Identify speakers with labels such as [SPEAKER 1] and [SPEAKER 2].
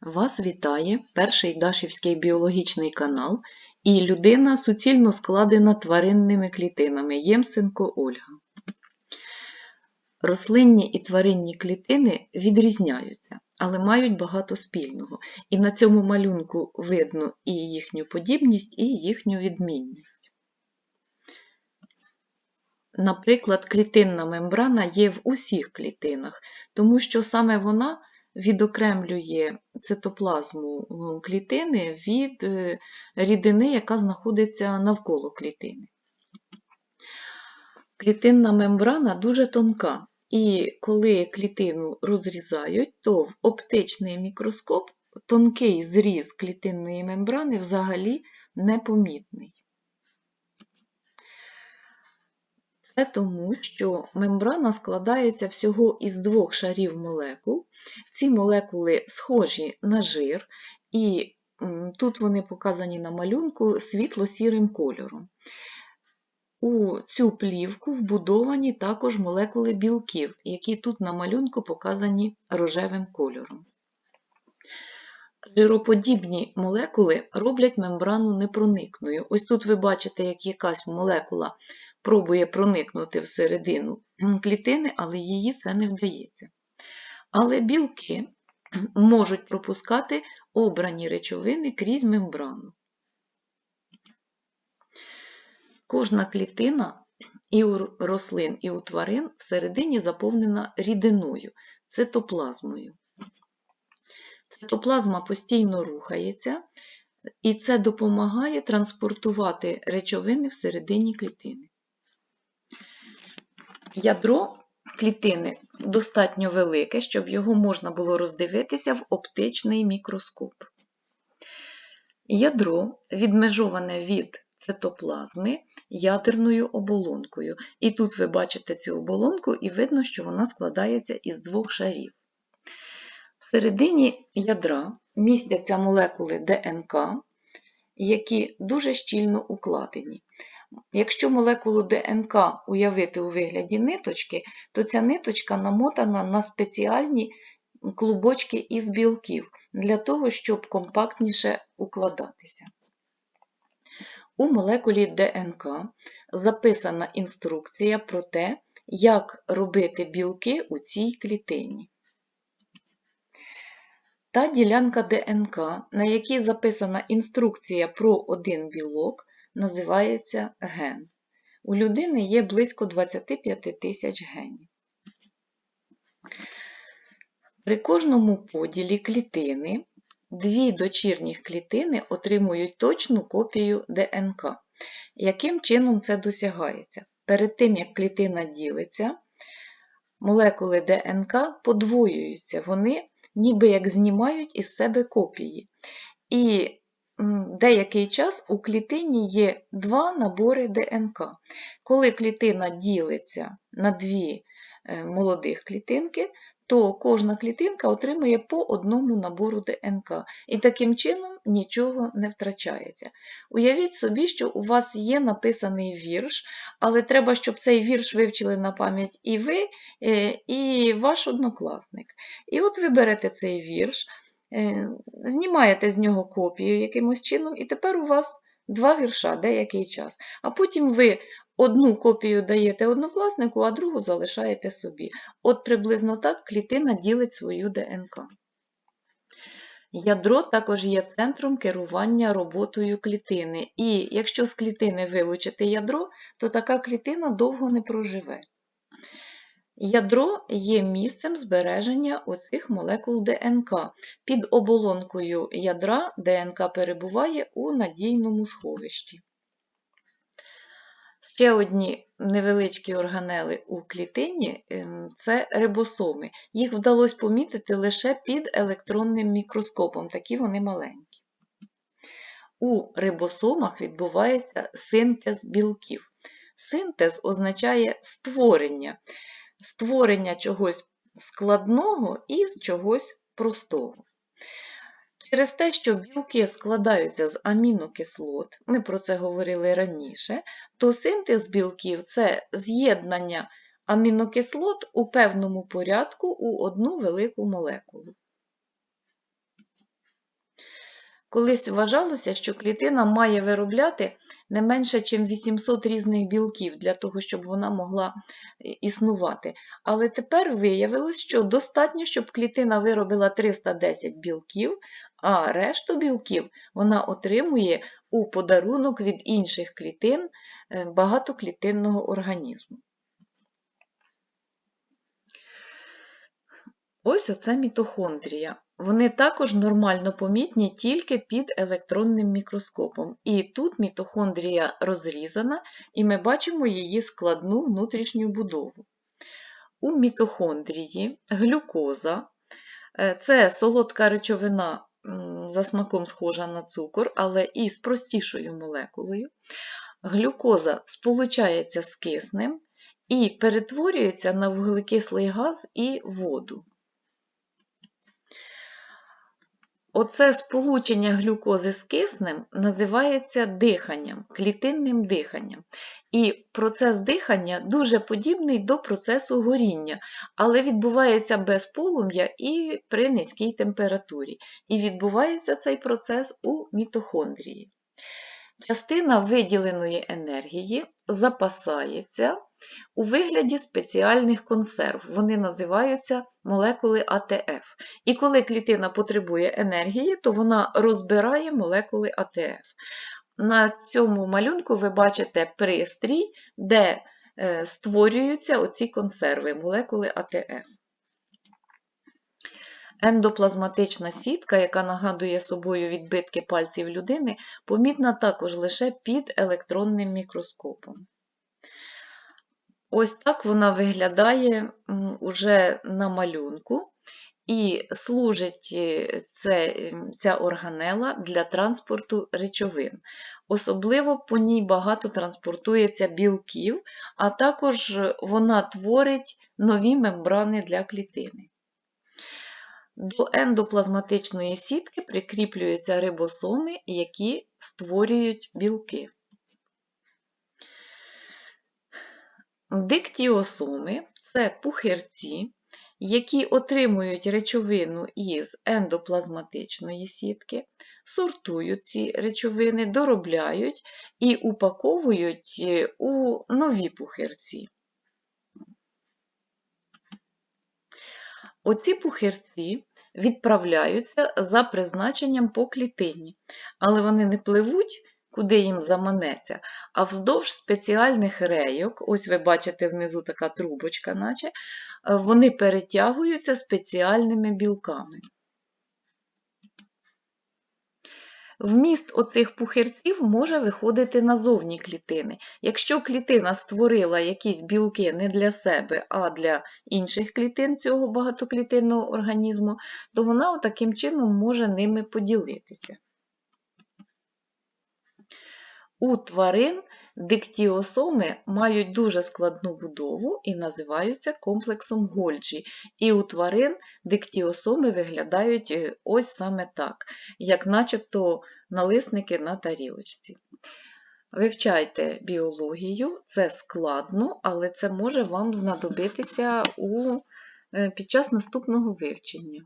[SPEAKER 1] Вас вітає перший Дашівський біологічний канал і людина суцільно складена тваринними клітинами Ємсенко Ольга. Рослинні і тваринні клітини відрізняються, але мають багато спільного. І на цьому малюнку видно і їхню подібність, і їхню відмінність. Наприклад, клітинна мембрана є в усіх клітинах, тому що саме вона відокремлює цитоплазму клітини від е, рідини, яка знаходиться навколо клітини. Клітинна мембрана дуже тонка, і коли клітину розрізають, то в оптичний мікроскоп тонкий зріз клітинної мембрани взагалі непомітний. Це тому, що мембрана складається всього із двох шарів молекул. Ці молекули схожі на жир, і тут вони показані на малюнку світло-сірим кольором. У цю плівку вбудовані також молекули білків, які тут на малюнку показані рожевим кольором. Жироподібні молекули роблять мембрану непроникною. Ось тут ви бачите, як якась молекула пробує проникнути всередину клітини, але її це не вдається. Але білки можуть пропускати обрані речовини крізь мембрану. Кожна клітина і у рослин, і у тварин всередині заповнена рідиною, цитоплазмою. Цитоплазма постійно рухається, і це допомагає транспортувати речовини всередині клітини. Ядро клітини достатньо велике, щоб його можна було роздивитися в оптичний мікроскоп. Ядро відмежоване від цитоплазми ядерною оболонкою. І тут ви бачите цю оболонку, і видно, що вона складається із двох шарів. Всередині ядра містяться молекули ДНК, які дуже щільно укладені. Якщо молекулу ДНК уявити у вигляді ниточки, то ця ниточка намотана на спеціальні клубочки із білків для того, щоб компактніше укладатися. У молекулі ДНК записана інструкція про те, як робити білки у цій клітині. Та ділянка ДНК, на якій записана інструкція про один білок, називається ген. У людини є близько 25 тисяч генів. При кожному поділі клітини дві дочірніх клітини отримують точну копію ДНК. Яким чином це досягається? Перед тим, як клітина ділиться, молекули ДНК подвоюються, вони ніби як знімають із себе копії. І деякий час у клітині є два набори ДНК. Коли клітина ділиться на дві е, молодих клітинки, то кожна клітинка отримує по одному набору ДНК. І таким чином нічого не втрачається. Уявіть собі, що у вас є написаний вірш, але треба, щоб цей вірш вивчили на пам'ять і ви, е, і ваш однокласник. І от ви берете цей вірш. Е, знімаєте з нього копію якимось чином, і тепер у вас два вірша деякий час. А потім ви одну копію даєте однокласнику, а другу залишаєте собі. От приблизно так клітина ділить свою ДНК. Ядро також є центром керування роботою клітини. І якщо з клітини вилучити ядро, то така клітина довго не проживе. Ядро є місцем збереження оцих молекул ДНК. Під оболонкою ядра ДНК перебуває у надійному сховищі. Ще одні невеличкі органели у клітині ем, це рибосоми. Їх вдалося помітити лише під електронним мікроскопом, такі вони маленькі. У рибосомах відбувається синтез білків. Синтез означає створення створення чогось складного із чогось простого. Через те, що білки складаються з амінокислот, ми про це говорили раніше, то синтез білків це з'єднання амінокислот у певному порядку у одну велику молекулу. Колись вважалося, що клітина має виробляти не менше, ніж 800 різних білків для того, щоб вона могла е, існувати. Але тепер виявилось, що достатньо, щоб клітина виробила 310 білків, а решту білків вона отримує у подарунок від інших клітин е, багатоклітинного організму. Ось оце мітохондрія. Вони також нормально помітні тільки під електронним мікроскопом. І тут мітохондрія розрізана, і ми бачимо її складну внутрішню будову. У мітохондрії глюкоза е, це солодка речовина, за смаком схожа на цукор, але із простішою молекулою. Глюкоза сполучається з киснем і перетворюється на вуглекислий газ і воду. Оце сполучення глюкози з киснем називається диханням, клітинним диханням. І процес дихання дуже подібний до процесу горіння, але відбувається без полум'я і при низькій температурі. І відбувається цей процес у мітохондрії. Частина виділеної енергії запасається у вигляді спеціальних консерв. Вони називаються молекули АТФ. І коли клітина потребує енергії, то вона розбирає молекули АТФ. На цьому малюнку ви бачите пристрій, де е, створюються оці консерви, молекули АТФ. Ендоплазматична сітка, яка нагадує собою відбитки пальців людини, помітна також лише під електронним мікроскопом. Ось так вона виглядає уже на малюнку, і служить е, це, ця органела для транспорту речовин. Особливо по ній багато транспортується білків, а також вона творить нові мембрани для клітини. До ендоплазматичної сітки прикріплюються рибосоми, які створюють білки. Диктіосоми це пухирці, які отримують речовину із ендоплазматичної сітки, сортують ці речовини, доробляють і упаковують е, у нові пухирці. Оці пухирці відправляються за призначенням по клітині, але вони не пливуть куди їм заманеться, а вздовж спеціальних рейок, ось ви бачите внизу така трубочка, наче, вони перетягуються спеціальними білками. Вміст оцих пухирців може виходити назовні клітини. Якщо клітина створила якісь білки не для себе, а для інших клітин цього багатоклітинного організму, то вона таким чином може ними поділитися. У тварин диктіосоми мають дуже складну будову і називаються комплексом Гольджі. І у тварин диктіосоми виглядають е, ось саме так, як начебто налисники на тарілочці. Вивчайте біологію, це складно, але це може вам знадобитися у, е, під час наступного вивчення.